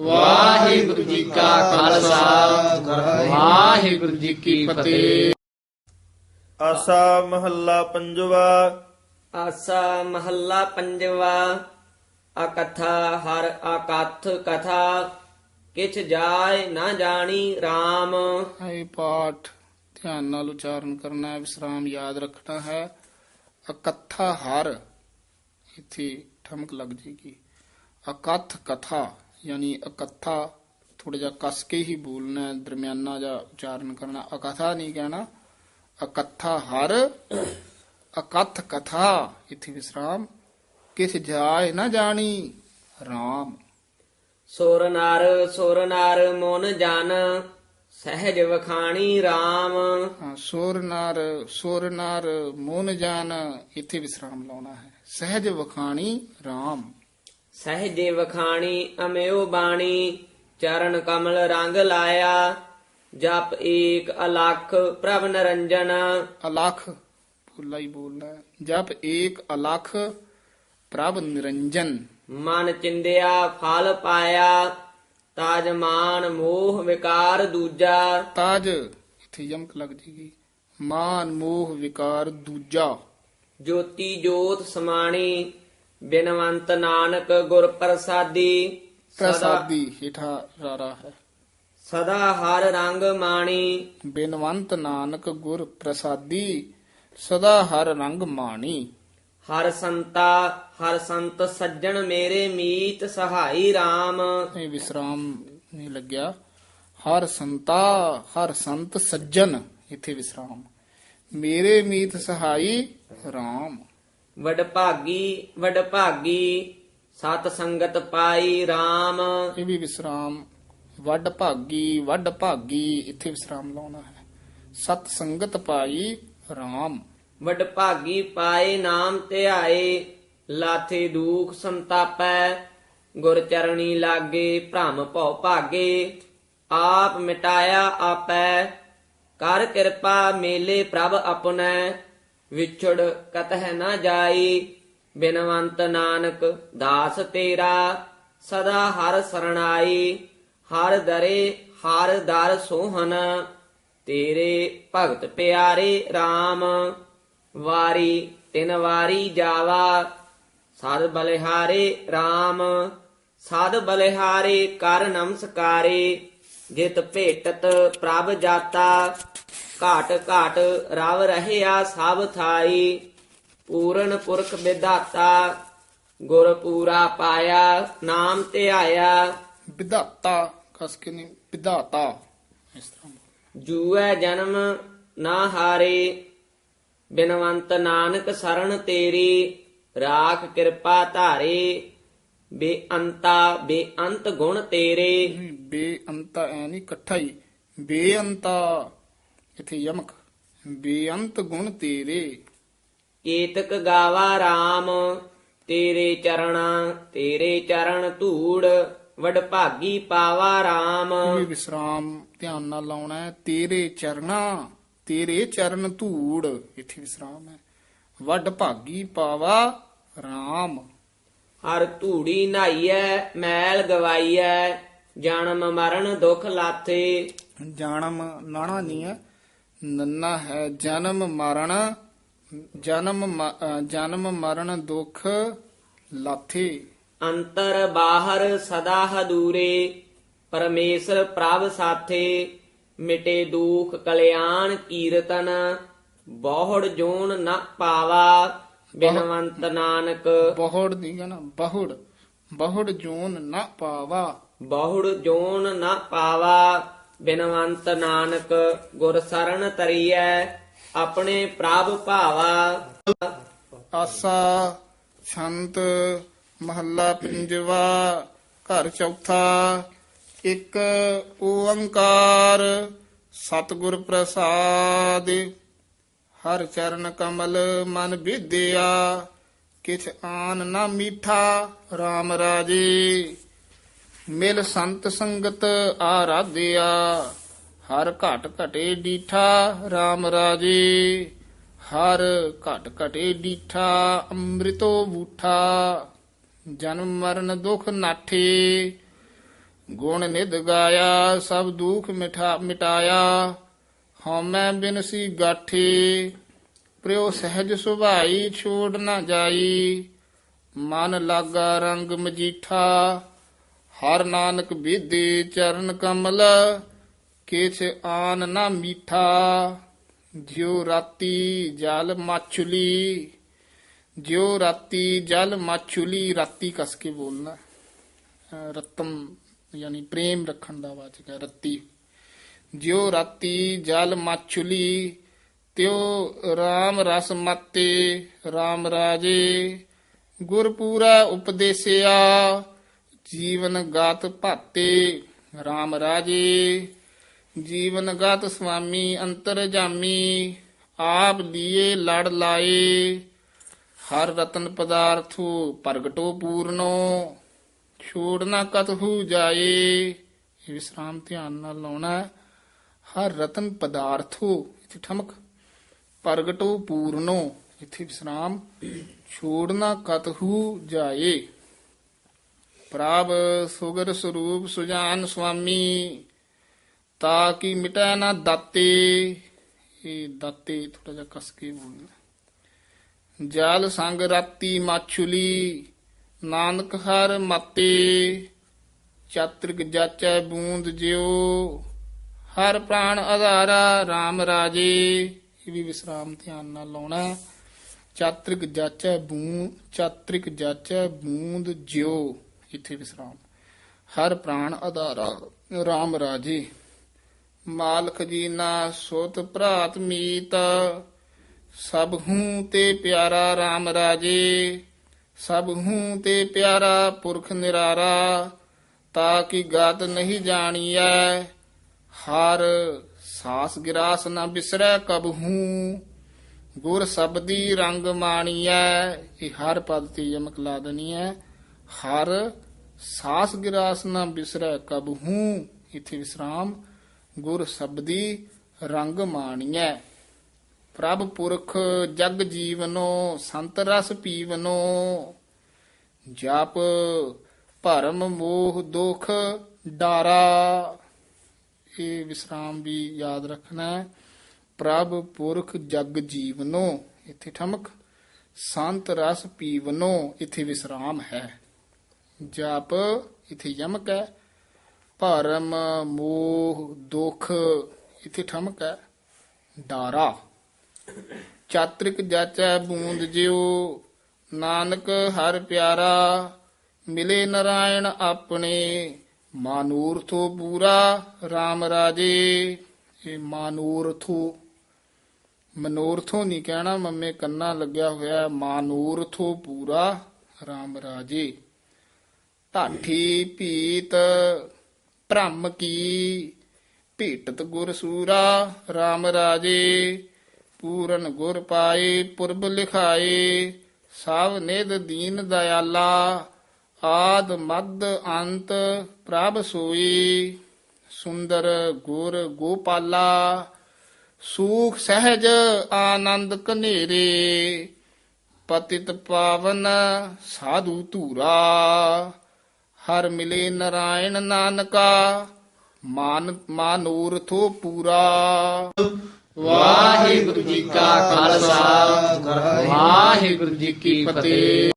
ਵਾਹਿਗੁਰੂ ਜੀ ਕਾ ਖਾਲਸਾ। ਵਾਹਿਗੁਰੂ ਜੀ ਕੀ ਫਤਿਹ। ਆਸਾ ਮਹੱਲਾ ਪੰਜਵਾ। ਆਸਾ ਮਹੱਲਾ ਪੰਜਵਾ। ਅਕਥਾ ਹਰ ਅਕਥ ਕਥਾ। ਕਿਛ ਜਾਏ ਨਾ ਜਾਣੀ RAM ਇਹ ਪਾਠ ਧਿਆਨ ਨਾਲ ਉਚਾਰਨ ਕਰਨਾ ਹੈ ਵਿਸਰਾਮ ਯਾਦ ਰੱਖਣਾ ਹੈ। ਇਕੱਠਾ ਹਰ। ਇੱਥੇ ਠਮਕ ਲੱਗ ਜੇਗੀ। ਅਕਥ ਕਥਾ। ਯਾਨੀ ਇਕੱਠਾ ਥੋੜਾ ਜਿਹਾ ਕਸ ਕੇ ਹੀ ਬੋਲਣਾ ਦਰਮਿਆਨਾ ਜਿਹਾ ਉਚਾਰਨ ਕਰਨਾ। ਅਕਥਾ ਨਹੀਂ ਕਹਿਣਾ। ਇਕੱਠਾ ਹਰ ਅਕਥ ਕਥਾ ਇੱਥੇ ਵਿਸਰਾਮ। ਕਿਸ ਜਾਏ ਨਾ ਜਾਣੀ RAM ਸੁਰ ਨਰ ਸੁਰ ਨਰ ਮਨ ਜਨ ਸਹਿਜ ਵਖਾਣੀ RAM ਹਾਂ ਸੁਰ ਨਰ ਸੁਰ ਨਰ ਮੋਨ ਜਾਨ ਇੱਥੇ ਵਿਸਰਾਮ ਲਾਉਣਾ ਹੈ। ਸਹਿਜ ਵਖਾਣੀ RAM ਸਹਿਜੇ ਵਖਾਣੀ ਅਮਿਓ ਬਾਣੀ ਚਰਨ ਕਮਲ ਰੰਗ ਲਾਇਆ। ਜਪ ਏਕ ਅਲਖ ਪ੍ਰਭ ਨਰੰਜਨ। ਅਲਖ ਭੁੱਲਾ ਹੀ ਬੋਲਣਾ ਹੈ। ਜਪ ਏਕ ਅਲਖ ਪ੍ਰਭ ਨਿਰੰਜਨ। ਮਨ ਚਿੰਦਿਆ ਫਲ ਪਾਇਆ। ਤਾਜ ਮਾਨ ਮੋਹ ਵਿਕਾਰ ਦੂਜਾ। ਤਾਜ ਇੱਥੇ ਯਮਕ ਲੱਗ ਜੇਗੀ। ਮਾਨ ਮੋਹ ਵਿਕਾਰ ਦੂਜਾ। ਜੋਤੀ ਜੋਤ ਸਮਾਣੀ। ਬਿਨਵੰਤ ਨਾਨਕ ਗੁਰ ਪ੍ਰਸਾਦੀ ਸਦਾ ਪ੍ਰਸਾਦੀ ਹੇਠਾ ਰਾਰਾ ਹੈ। ਸਦਾ ਹਰ ਰੰਗ ਮਾਣੀ। ਬੇਨਵੰਤ ਨਾਨਕ ਗੁਰ ਪ੍ਰਸਾਦੀ ਸਦਾ ਹਰ ਰੰਗ ਮਾਣੀ। ਹਰ ਸੰਤਾ ਹਰ ਸੰਤ ਸੱਜਣ ਮੇਰੇ ਮੀਤ ਸਹਾਈ RAM ਇਹ ਵਿਸਰਾਮ ਨਹੀਂ ਲੱਗਿਆ। ਹਰ ਸੰਤਾ ਹਰ ਸੰਤ ਸੱਜਣ ਇੱਥੇ ਵਿਸਰਾਮ। ਮੇਰੇ ਮੀਤ ਸਹਾਈ RAM ਵਡਭਾਗੀ ਵਡਭਾਗੀ ਸਤ ਸੰਗਤ ਪਾਈ RAM ਇਹ ਵੀ ਵਿਸਰਾਮ ਵੱਡ ਭਾਗੀ ਵੱਡ ਭਾਗੀ ਇੱਥੇ ਵਿਸਰਾਮ ਲਾਉਣਾ ਹੈ ਸਤ ਸੰਗਤ ਪਾਈ RAM ਵਡਭਾਗੀ ਪਾਏ ਨਾਮ ਧਿਆਏ ਲਾਥੇ ਦੁਖ ਸੰਤਾਪੈ ਗੁਰ ਚਰਣੀ ਲਾਗੇ ਭ੍ਰਮ ਭਉ ਭਾਗੇ ਆਪ ਮਿਟਾਇਆ ਆਪੈ ਕਰ ਕਿਰਪਾ ਮੇਲੇ ਪ੍ਰਭ ਆਪਣੈ ਵਿਛੜ ਕਤਹਿ ਨਾ ਜਾਈ। ਬਿਨਵੰਤ ਨਾਨਕ ਦਾਸ ਤੇਰਾ ਸਦਾ ਹਰ ਸਰਣਾਈ। ਹਰ ਦਰੇ ਹਰ ਦਰ ਸੋਹਨ ਤੇਰੇ ਭਗਤ ਪਿਆਰੇ RAM ਵਾਰੀ ਤਿਨ ਵਾਰੀ ਜਾਵਾ। ਸਦ ਬਲਿਹਾਰੇ RAM ਸਦ ਬਲਿਹਾਰੇ ਕਰ ਨਮਸਕਾਰੇ। ਜਿਤ ਭੇਟਤ ਪ੍ਰਭ ਜਾਤਾ। ਘਾਟ ਘਾਟ ਰਵ ਰਹਿਆ ਸਭ ਥਾਈ। ਪੂਰਨ ਪੁਰਖ ਵਿਦਾਤਾ ਗੁਰ ਪੂਰਾ ਪਾਇਆ ਨਾਮ ਧਿਆਇਆ ਵਿਧਾਤਾ ਕਸ ਕੇ ਨਹੀਂ ਵਿਧਾਤਾ। ਇਸ ਤਰ੍ਹਾਂ। ਜੂਐ ਜਨਮ ਨਾ ਹਾਰੇ ਬਿਨਵੰਤ ਨਾਨਕ ਸਰਣ ਤੇਰੀ ਰਾਖ ਕਿਰਪਾ ਧਾਰੇ। ਬੇਅੰਤਾ ਬੇਅੰਤ ਗੁਣ ਤੇਰੇ। ਬੇਅੰਤਾ ਐ ਨਹੀਂ ਇਕੱਠਾ ਹੀ। ਬੇਅੰਤਾ। ਇੱਥੇ ਯਮਕ। ਬੇਅੰਤ ਗੁਣ ਤੇਰੇ। ਕੀਤਕ ਗਾਵਾ RAM ਤੇਰੇ ਚਰਣਾ ਤੇਰੇ ਚਰਨ ਧੂੜ ਵਡਭਾਗੀ ਪਾਵਾ ਇਹ RAM ਵੀ ਵਿਸਰਾਮ ਧਿਆਨ ਨਾਲ ਲਾਉਣਾ ਹੈ। ਤੇਰੇ ਚਰਣਾ ਤੇਰੇ ਚਰਨ ਧੂੜ ਇੱਥੇ ਵਿਸਰਾਮ ਹੈ। ਵੱਡ ਭਾਗੀ ਪਾਵਾ RAM ਹਰ ਧੂੜੀ ਨਹਾਈਐ ਮੈਲ ਗਵਾਈਐ ਜਨਮ ਮਰਨ ਦੁਖ ਲਾਥੇ। ਜਨਮ ਨਾਣਾ ਨਹੀਂ ਹੈ। ਨੰਨਾ ਹੈ ਜਨਮ ਮਰਨ ਜਨਮ ਜਨਮ ਮਰਨ ਦੁਖ ਲਾਥੇ। ਅੰਤਰ ਬਾਹਰ ਸਦਾ ਹਦੂਰੇ ਪਰਮੇਸ਼ਰ ਪ੍ਰਭ ਸਾਥੇ ਮਿਟੇ ਦੁਖ ਕਲਿਆਣ ਕੀਰਤਨ ਬਹੁੜ ਜੋਨ ਨ ਪਾਵਾ ਬਿਨਵੰਤ ਨਾਨਕ। ਬਹੁੜ ਨਹੀਂ ਨਾ ਬਹੁੜ ਬਹੁੜ ਜੂਨ ਨਾ ਪਾਵਾ। ਬਹੁੜ ਜੋਨ ਨ ਪਾਵਾ ਬਿਨਵੰਤ ਨਾਨਕ ਗੁਰ ਸਰਣ ਤਰੀਐ ਆਪਣੇ ਪ੍ਰਭ ਭਾਵਾ। ਆਸਾ ਛੰਤ ਮਹੱਲਾ ਪੰਜਵਾ, ਘਰ ਚੌਥਾ, ਇੱਕ ਓੰਕਾਰ, ਸਤਿਗੁਰ ਪ੍ਰਸਾਦ। ਹਰ ਚਰਨ ਕਮਲ ਮਨ ਵਿਦਿਆ, ਕਿਛ ਆਨ ਨਾ ਮੀਠਾ RAM ਰਾਜੇ। ਮਿਲ ਸੰਤ ਸੰਗਤ ਆਰਾਧਿਆ, ਹਰ ਘਟ ਘਟੇ ਡੀਠਾ RAM ਰਾਜੇ। ਹਰ ਘਟ ਘਟੇ ਡੀਠਾ, ਅੰਮ੍ਰਿਤੋ ਬੂਠਾ। ਜਨਮ ਮਰਨ ਦੁਖ ਨਾਠੇ। ਗੁਣ ਨਿਧ ਗਾਇਆ, ਸਭ ਦੁਖ ਮਿਠਾ ਮਿਟਾਇਆ। ਹਉਮੈ ਬਿਨਸੀ ਗਾਠੇ। ਪ੍ਰਿਉ ਸਹਿਜ ਸੁਭਾਈ ਛੋੜ ਨਾ ਜਾਈ। ਮਨ ਲਾਗਾ ਰੰਗ ਮਜੀਠਾ। ਹਰ ਨਾਨਕ ਵਿਦੇ ਚਰਨ ਕਮਲ, ਕਿਛ ਆਨ ਨਾ ਮੀਠਾ। ਜਿਉ ਰਾਤੀ ਜਲ ਮਾਛੁਲੀ, ਜਿਉ ਰਾਤੀ ਜਲ ਮਾਛੁਲੀ, ਰਾਤੀ ਕਸ ਕੇ ਬੋਲਣਾ। ਅਹ ਰਤਮ, ਯਾਨੀ ਪ੍ਰੇਮ ਰੱਖਣ ਦਾ ਵਾਚਕ ਹੈ, ਰੱਤੀ। ਜਿਉ ਰਾਤੀ ਜਲ ਮਾਛੁਲੀ, ਤਿਉ RAM ਰਸ ਮਤੇ RAM ਰਾਜੇ। ਗੁਰ ਪੂਰਾ ਉਪਦੇਸਿਆ ਜੀਵਨ ਗਾਤ ਭਾਤੇ RAM ਰਾਜੇ। ਜੀਵਨ ਗਾਤ ਸੁਆਮੀ, ਅੰਤਰ ਜਾਮੀ, ਆਪ ਦੀਏ ਲੜ ਲਾਏ। ਹਰ ਰਤਨ ਪਦਾਰਥੋ ਪ੍ਰਗਟੋ ਪੂਰਨੋ, ਛੋੜ ਨਾ ਕਤਹੂ ਜਾਏ। ਇਹ ਵਿਸਰਾਮ ਧਿਆਨ ਨਾਲ ਲਾਉਣਾ ਹੈ। ਹਰ ਰਤਨ ਪਦਾਰਥੋ, ਇੱਥੇ ਠਮਕ, ਪ੍ਰਗਟੋ ਪੂਰਨੋ। ਇਥੇ ਵਿਸਰਾਮ, ਛੋੜ ਨਾ ਕਤਹੂ ਜਾਏ। ਪ੍ਰਭ ਸੁਗਰ ਸਰੂਪ ਸੁਜਾਨ ਸੁਆਮੀ, ਤਾਂ ਕਿ ਮਿਟੈ ਨਾ ਦਾਤੇ। ਇਹ ਦਾਤੇ ਥੋੜਾ ਜਿਹਾ ਕਸ ਕੇ ਬੋਲਣਾ। ਜਲ ਸੰਗ ਰਾਤੀ ਮਾਛੁਲੀ, ਨਾਨਕ ਹਰ ਮਤੇ। ਚਾਤ੍ਰਿਕ ਜਾਚੈ ਬੂੰਦ ਜਿਉ, ਹਰ ਪ੍ਰਾਣ ਆਧਾਰਾ RAM ਰਾਜੇ। ਇਹ ਵੀ ਵਿਸਰਾਮ ਧਿਆਨ ਨਾਲ ਲਾਉਣਾ। ਚਾਤ੍ਰਿਕ ਜਾਚੈ ਬੂੰ, ਚਾਤ੍ਰਿਕ ਜਾਚੈ ਬੂੰਦ ਜਿਉ। ਇੱਥੇ ਵਿਸਰਾਮ। ਹਰ ਪ੍ਰਾਣ ਆਧਾਰਾ RAM ਰਾਜੇ। ਮਾਲਕ ਜੀਨਾ ਸੋਤ ਭਰਾਤ ਮੀਤ। ਸਭ ਹੂੰ ਤੇ ਪਿਆਰਾ RAM ਰਾਜੇ। ਸਭ ਹੂੰ ਤੇ ਪਿਆਰਾ ਪੁਰਖ ਨਿਰਾਰਾ। ਤਾਂ ਕਿ ਗਤ ਨਹੀਂ ਜਾਣੀਐ। ਹਰ ਸਾਸ ਗਿਰਾਸ ਨਾ ਬਿਸਰੈ ਕਬਹੂ ਗੁਰ ਸਬਦੀ ਰੰਗ ਮਾਣੀਐ। ਇਹ ਹਰ ਪਦ ਤੇ ਯਮਕ ਲਾ ਦੇਣੀ ਹੈ ਹਰ ਸਾਸ ਗਿਰਾਸ ਨਾ ਬਿਸਰੈ ਕਬਹੂ ਇਥੇ ਵਿਸਰਾਮ, ਗੁਰ ਸਬਦੀ ਰੰਗ ਮਾਣੀਐ। ਪ੍ਰਭ ਪੁਰਖ ਜਗ ਜੀਵਨੋ, ਸੰਤ ਰਸ ਪੀਵਨੋ, ਜਪ ਭਰਮ ਮੋਹ ਦੁਖ ਡਾਰਾ। ਇਹ ਵਿਸਰਾਮ ਵੀ ਯਾਦ ਰੱਖਣਾ ਹੈ। ਪ੍ਰਭ ਪੁਰਖ ਜਗ ਜੀਵਨੋ, ਇੱਥੇ ਠਮਕ, ਸੰਤ ਰਸ ਪੀਵਨੋ, ਇੱਥੇ ਵਿਸਰਾਮ ਹੈ। ਜਪ ਇੱਥੇ ਯਮਕ ਹੈ। ਭਰਮ, ਮੋਹ, ਦੁਖ ਇੱਥੇ ਠਮਕ ਹੈ। ਡਾਰਾ। ਚਾਤ੍ਰਿਕ ਜਾਚੈ ਬੂੰਦ ਜਿਉ, ਨਾਨਕ ਹਰ ਪਿਆਰਾ, ਮਿਲੇ ਨਰਾਇਣ ਆਪਣੇ, ਮਾਨੂਰਥੋ ਪੂਰਾ RAM ਰਾਜੇ, ਇਹ ਮਾਨੂਰਥੋ। ਮਨੋਰਥੋ ਨਹੀਂ ਕਹਿਣਾ, ਮੰਮੇ ਕੰਨਾ ਲੱਗਿਆ ਹੋਇਆ ਹੈ। ਮਾਨੂਰਥੋ ਪੂਰਾ RAM ਰਾਜੇ। ਢਾਠੀ ਭੀਤ, ਭ੍ਰਮ ਕੀ? ਭੀਟਤ ਗੁਰ ਸੂਰਾ RAM ਰਾਜੇ, ਪੂਰਨ ਗੁਰ ਪਾਏ, ਪੁਰਬ ਲਿਖਾਏ ਸਭ ਨਿਦ ਦੀਨ ਦਇਆਲਾ, ਆਦ ਮਦ ਅੰਤ ਪ੍ਰਭ ਸੋਈ। ਸੁੰਦਰ ਗੁਰ ਗੋਪਾਲਾ, ਸੂਖ ਸਹਿਜ ਆਨੰਦ ਕਨੇਰੇ ਪਤਿਤ ਪਾਵਨ ਸਾਧੂ ਧੂਰਾ। ਹਰ ਮਿਲੇ ਨਰਾਇਣ ਨਾਨਕਾ, ਮਾਨ ਮਾਨੂਰਥੋ ਪੂਰਾ। ਵਾਹਿਗੁਰੂ ਜੀ ਕਾ ਖਾਲਸਾ, ਵਾਹਿਗੁਰੂ ਜੀ ਕੀ ਫਤਿਹ।